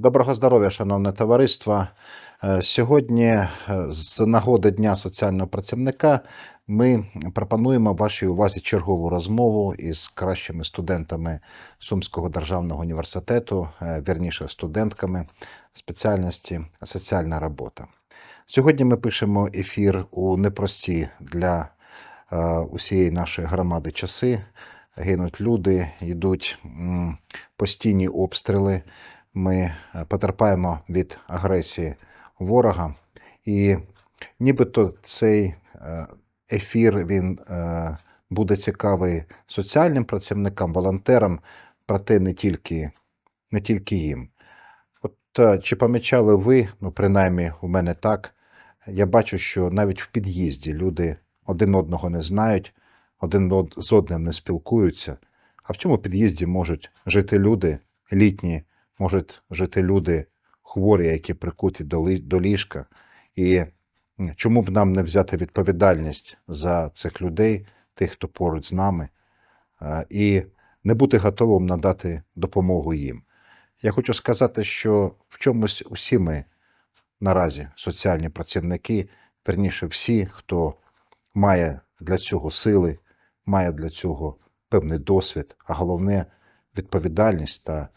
Доброго здоров'я, шановне товариство. Е, Сьогодні, е, з нагоди Дня соціального працівника, ми пропонуємо вашій увазі чергову розмову із кращими студентами Сумського державного університету, е, вірніше студентками спеціальності соціальна робота. Сьогодні ми пишемо ефір у непрості для усієї нашої громади часи. Гинуть люди, йдуть постійні обстріли. Ми е, потерпаємо від агресії ворога. І нібито цей е, ефір він е, буде цікавий соціальним працівникам, волонтерам, проте не тільки, не тільки їм. От чи помічали ви, ну принаймні у мене так, я бачу, що навіть в під'їзді люди один одного не знають, один од- з одним не спілкуються. А в цьому під'їзді можуть жити люди літні, можуть жити люди хворі, які прикуті до, ліжка. І чому б нам не взяти відповідальність за цих людей, тих, хто поруч з нами, і не бути готовим надати допомогу їм. Я хочу сказати, що в чомусь усі ми наразі соціальні працівники, верніше всі, хто має для цього сили, має для цього певний досвід, а головне відповідальність та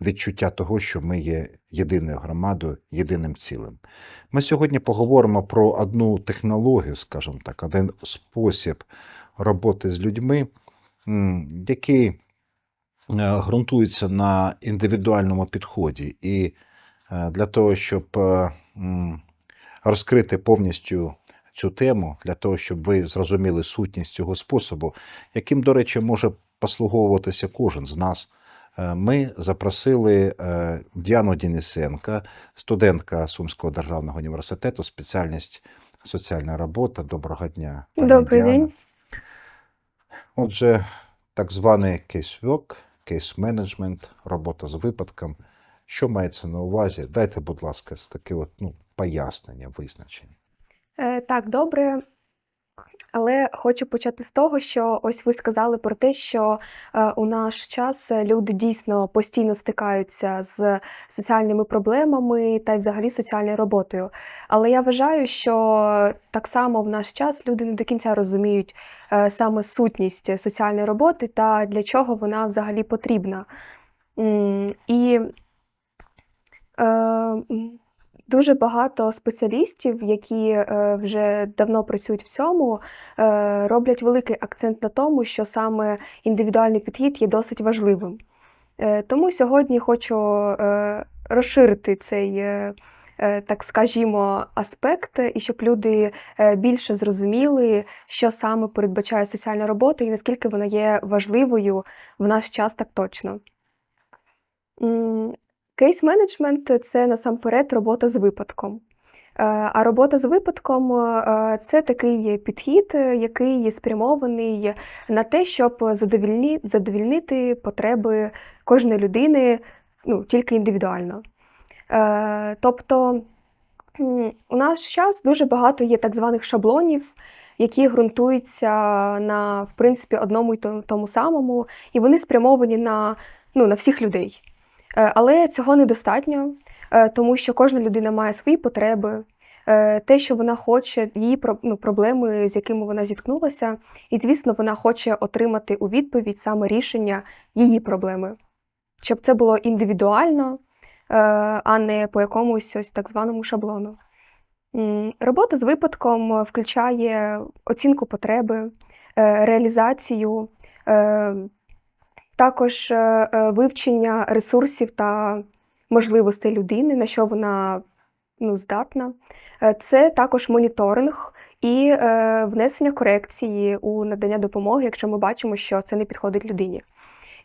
відчуття того, що ми є єдиною громадою, єдиним цілим. Ми сьогодні поговоримо про одну технологію, скажімо так, один спосіб роботи з людьми, який е, ґрунтується на індивідуальному підході. І е, для того, щоб е, розкрити повністю цю тему, для того, щоб ви зрозуміли сутність цього способу, яким, до речі, може послуговуватися кожен з нас. Е, Ми запросили е, Діану Дінісенка, студентка Сумського державного університету, спеціальність соціальна робота. Доброго дня. пані Добрий Діано. день. Отже, так званий кейс-work, кейс-менеджмент, робота з випадком. Що мається на увазі? Дайте, будь ласка, таке от, ну, пояснення, визначення. Е, Так, добре. Але хочу почати з того, що ось ви сказали про те, що е, у наш час е, люди дійсно постійно стикаються з соціальними проблемами та й взагалі соціальною роботою. Але я вважаю, що так само в наш час люди не до кінця розуміють е, саме сутність соціальної роботи та для чого вона взагалі потрібна. І е, Дуже багато спеціалістів, які е, вже давно працюють в цьому, е, роблять великий акцент на тому, що саме індивідуальний підхід є досить важливим. Е, Тому сьогодні хочу розширити цей, так скажімо, аспект, і щоб люди більше зрозуміли, що саме передбачає соціальна робота і наскільки вона є важливою в наш час так точно. Кейс-менеджмент це насамперед робота з випадком. Е, А робота з випадком е, це такий підхід, е, який спрямований на те, щоб задовільнити потреби кожної людини ну, тільки індивідуально. Тобто у наш час дуже багато є так званих шаблонів, які ґрунтуються на в принципі одному й тому самому, і вони спрямовані на, ну, на всіх людей. Е, Але цього недостатньо, е, тому що кожна людина має свої потреби, е, те, що вона хоче, її ну, проблеми, з якими вона зіткнулася, і, звісно, вона хоче отримати у відповідь саме рішення її проблеми, щоб це було індивідуально, а не по якомусь ось так званому шаблону. Робота з випадком включає оцінку потреби, реалізацію, також е, е, вивчення ресурсів та можливостей людини, на що вона ну, здатна. Е, Це також моніторинг і внесення корекції у надання допомоги, якщо ми бачимо, що це не підходить людині.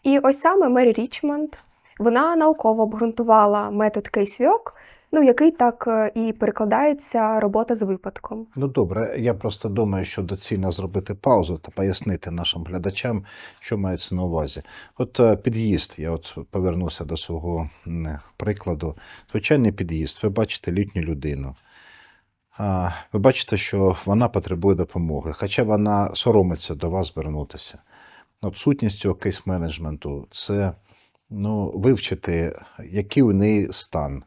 І ось саме Мері Річмонд вона науково обґрунтувала метод кейсвьок, ну, який так е, і перекладається робота з випадком. Ну добре, я просто думаю, що доцільно зробити паузу та пояснити нашим глядачам, що мається на увазі. От е, під'їзд, я от повернуся до свого прикладу. Звичайний під'їзд, ви бачите літню людину. Ви бачите, що вона потребує допомоги, хоча вона соромиться до вас звернутися. От цього кейс-менеджменту це ну, вивчити, який у неї стан.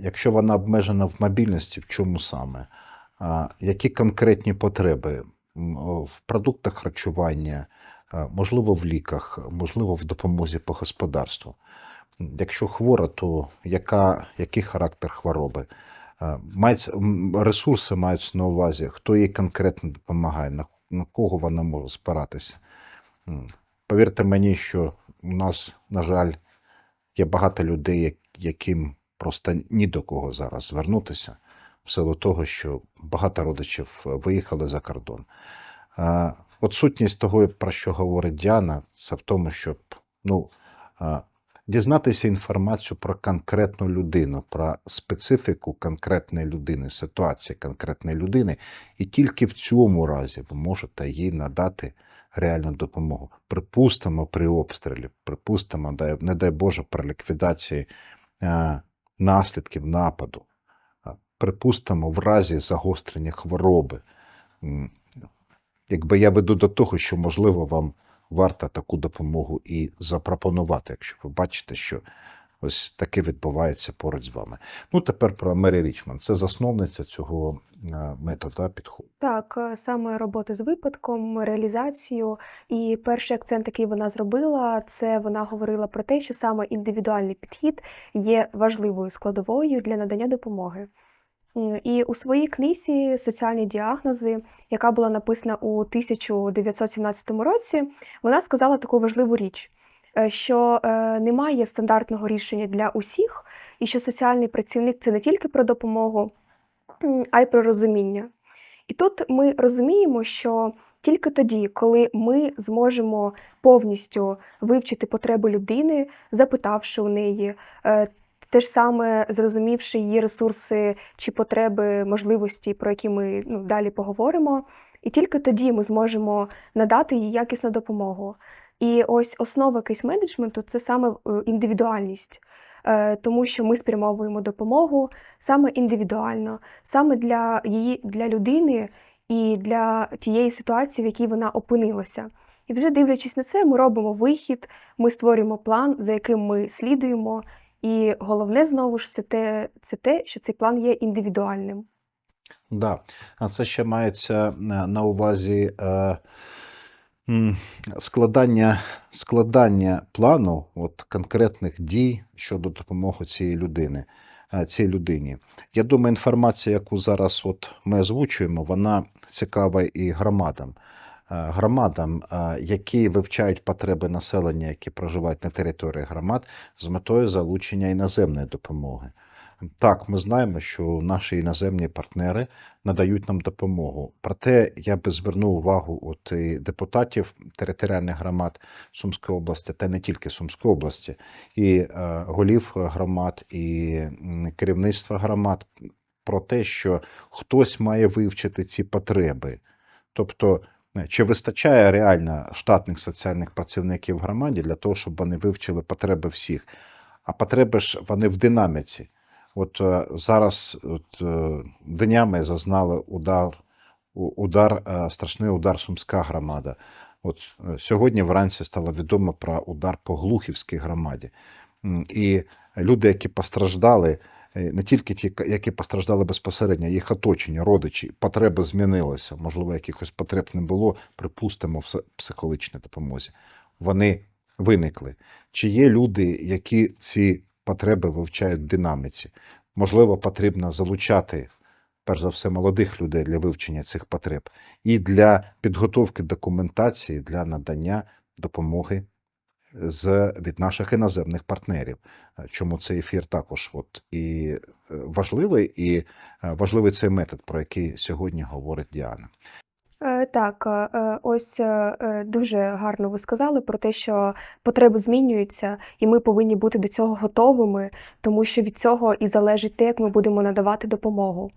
Якщо вона обмежена в мобільності, в чому саме? Які конкретні потреби в продуктах харчування, можливо, в ліках, можливо, в допомозі по господарству. Якщо хвора, то яка, який характер хвороби? Мається, ресурси маються на увазі, хто їй конкретно допомагає, на, на кого вона може спиратися. Повірте мені, що у нас, на жаль, є багато людей, яким просто ні до кого зараз звернутися, в силу того, що багато родичів виїхали за кордон. От сутність того, про що говорить Діана, це в тому, щоб ну, дізнатися інформацію про конкретну людину, про специфіку конкретної людини, ситуації конкретної людини, і тільки в цьому разі ви можете їй надати реальну допомогу. Припустимо, при обстрілі, припустимо, не дай Боже, при ліквідації наслідків нападу, припустимо, в разі загострення хвороби. Якби я веду до того, що, можливо, вам варто таку допомогу і запропонувати, якщо ви бачите, що ось таке відбувається поруч з вами. Ну, тепер про Мері Річман. Це засновниця цього е, методу підходу. Так, е, саме роботи з випадком, реалізацію. І перший акцент, який вона зробила, це вона говорила про те, що саме індивідуальний підхід є важливою складовою для надання допомоги. І у своїй книзі Соціальні діагнози, яка була написана у 1917 році, вона сказала таку важливу річ, е, що е, немає стандартного рішення для усіх, і що соціальний працівник це не тільки про допомогу, а й про розуміння. І тут ми розуміємо, що тільки тоді, коли ми зможемо повністю вивчити потреби людини, запитавши у неї, е, те ж саме зрозумівши її ресурси чи потреби, можливості, про які ми ну, далі поговоримо, і тільки тоді ми зможемо надати їй якісну допомогу. І ось основа кейс-менеджменту це саме е, індивідуальність, Е, тому що ми спрямовуємо допомогу саме індивідуально, саме для її для людини і для тієї ситуації, в якій вона опинилася. І вже дивлячись на це, ми робимо вихід, ми створюємо план, за яким ми слідуємо. І головне знову ж це те, це те, що цей план є індивідуальним. Да. А це ще мається е, на увазі е, складання, складання плану от, конкретних дій щодо допомоги цієї людини. е, Цій людині. Я думаю, інформація, яку зараз от ми озвучуємо, вона цікава і громадам. Е, Громадам, е, які вивчають потреби населення, які проживають на території громад, з метою залучення іноземної допомоги. Так, ми знаємо, що наші іноземні партнери надають нам допомогу. Проте я би звернув увагу от депутатів територіальних громад Сумської області, та не тільки Сумської області, і е, голів громад, і керівництва громад про те, що хтось має вивчити ці потреби. Тобто, е, чи вистачає реально штатних соціальних працівників в громаді для того, щоб вони вивчили потреби всіх? А потреби ж вони в динаміці. От е, зараз от, е, днями зазнали удар, удар, е, страшний удар Сумська громада. От сьогодні вранці стало відомо про удар по Глухівській громаді. І люди, які постраждали, не тільки ті, які постраждали безпосередньо, їх оточення, родичі, потреби змінилися. Можливо, якихось потреб не було, припустимо, в пси- психологічній допомозі. Вони виникли. Чи є люди, які ці потреби вивчають динаміці? Можливо, потрібно залучати, перш за все, молодих людей для вивчення цих потреб і для підготовки документації для надання допомоги з від наших іноземних партнерів. Е, Чому цей ефір також от і е, важливий, і е, важливий цей метод, про який сьогодні говорить Діана. Е, Так, е, е, ось дуже гарно ви сказали про те, що потреби змінюються, і ми повинні бути до цього готовими, тому що від цього і залежить те, як ми будемо надавати допомогу.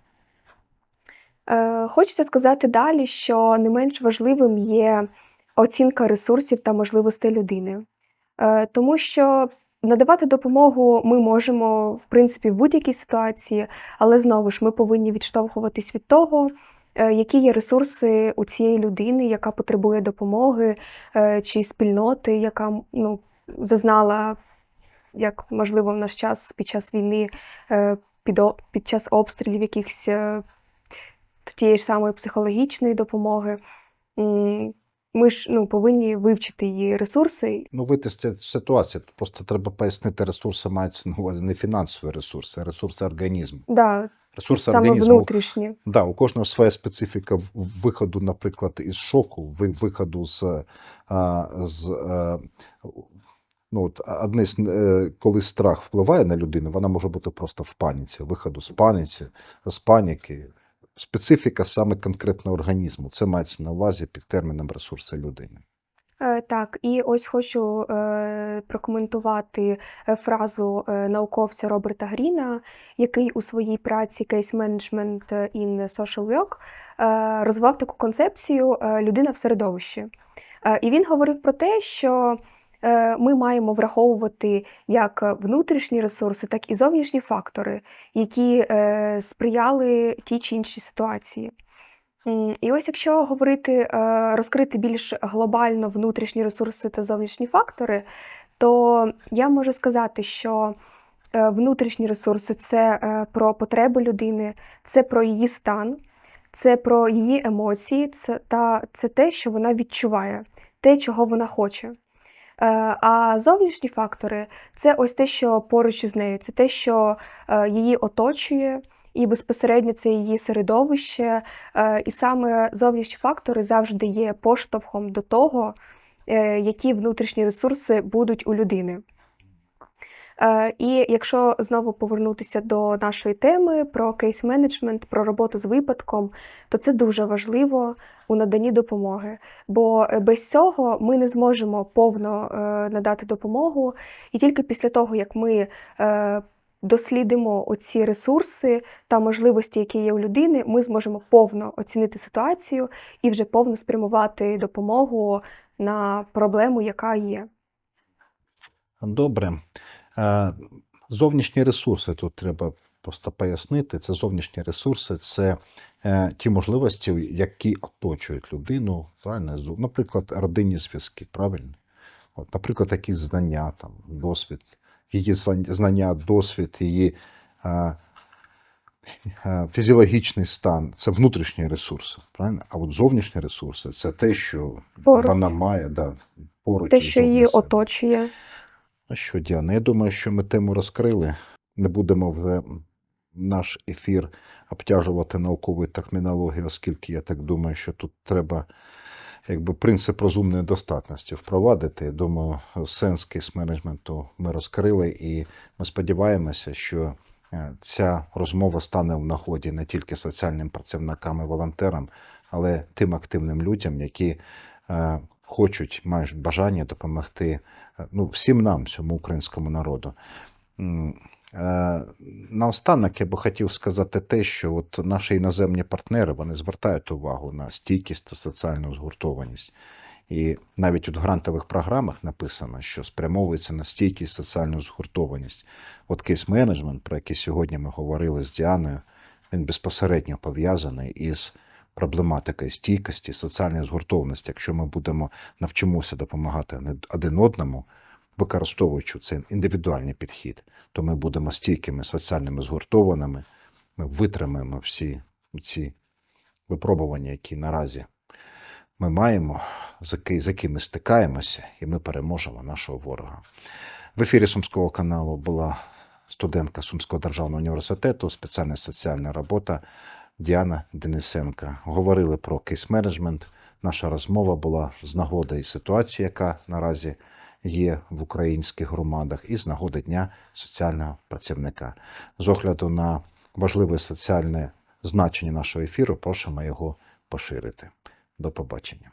Хочеться сказати далі, що не менш важливим є оцінка ресурсів та можливостей людини, тому що надавати допомогу ми можемо, в принципі, в будь-якій ситуації, але знову ж ми повинні відштовхуватись від того, які є ресурси у цієї людини, яка потребує допомоги, е, чи спільноти, яка ну, зазнала як можливо в наш час під час війни, е, під, під час обстрілів якихось е, тієї ж самої психологічної допомоги. Ми ж ну, повинні вивчити її ресурси. Ну, вийти з цієї ситуації. Просто треба пояснити, ресурси мають на увазі не фінансові ресурси, а ресурси організму. Да, Ресурси саме організму внутрішні. Да, у кожного своя специфіка виходу, наприклад, із шоку, виходу з, з ну, от, одне е, коли страх впливає на людину, вона може бути просто в паніці, виходу з паніці, з паніки. Специфіка саме конкретного організму. Це мається на увазі під терміном ресурси людини. Е, Так, і ось хочу е, прокоментувати е, фразу науковця Роберта Гріна, який у своїй праці Case Management in Social Work розвивав таку концепцію людина в середовищі. І він говорив про те, що ми маємо враховувати як внутрішні ресурси, так і зовнішні фактори, які сприяли тій чи іншій ситуації. І ось якщо говорити, е, розкрити більш глобально внутрішні ресурси та зовнішні фактори, то я можу сказати, що е, внутрішні ресурси це е, про потреби людини, це про її стан, це про її емоції, це, та це те, що вона відчуває, те, чого вона хоче. А зовнішні фактори це ось те, що поруч із нею, це те, що її оточує, і безпосередньо це її середовище. Е, І саме зовнішні фактори завжди є поштовхом до того, е, які внутрішні ресурси будуть у людини. Е, І якщо знову повернутися до нашої теми про кейс-менеджмент, про роботу з випадком, то це дуже важливо у наданні допомоги. Бо без цього ми не зможемо повно надати допомогу, і тільки після того, як ми дослідимо оці ресурси та можливості, які є у людини, ми зможемо повно оцінити ситуацію і вже повно спрямувати допомогу на проблему, яка є. Добре. Е, Зовнішні ресурси тут треба просто пояснити. Це зовнішні ресурси, це е, ті можливості, які оточують людину, правильно? Наприклад, родинні зв'язки, правильно? От, наприклад, якісь знання, там, досвід, її знання, досвід, її фізіологічний стан це внутрішні ресурси, правильно? А от зовнішні ресурси це те, що Поруч. вона має, да, поруч. Те, що її себе. оточує. Ну що, Діана, я думаю, що ми тему розкрили. Не будемо вже наш ефір обтяжувати науковою термінологією, оскільки я так думаю, що тут треба якби принцип розумної достатності впровадити. Думаю, сенс кейс-менеджменту ми розкрили, і ми сподіваємося, що е, ця розмова стане в нагоді не тільки соціальним працівникам і волонтерам, але тим активним людям, які е, хочуть, мають бажання допомогти е, ну, всім нам, всьому українському народу. Е, Наостанок я би хотів сказати те, що от наші іноземні партнери вони звертають увагу на стійкість та соціальну згуртованість. І навіть в грантових програмах написано, що спрямовується на стійкість соціальну згуртованість. От кейс-менеджмент, про який сьогодні ми говорили з Діаною, він безпосередньо пов'язаний із проблематикою стійкості, соціальної згуртованості. Якщо ми будемо навчимося допомагати один одному, використовуючи цей індивідуальний підхід, то ми будемо стійкими, соціальними згуртованими. Ми витримаємо всі ці випробування, які наразі ми маємо, з якими стикаємося, і ми переможемо нашого ворога. В ефірі Сумського каналу була студентка Сумського державного університету, спеціальна соціальна робота Діана Денисенка. Говорили про кейс-менеджмент. Наша розмова була з нагоди і ситуації, яка наразі є в українських громадах, і з нагоди Дня соціального працівника. З огляду на важливе соціальне значення нашого ефіру, просимо його поширити. До побачення.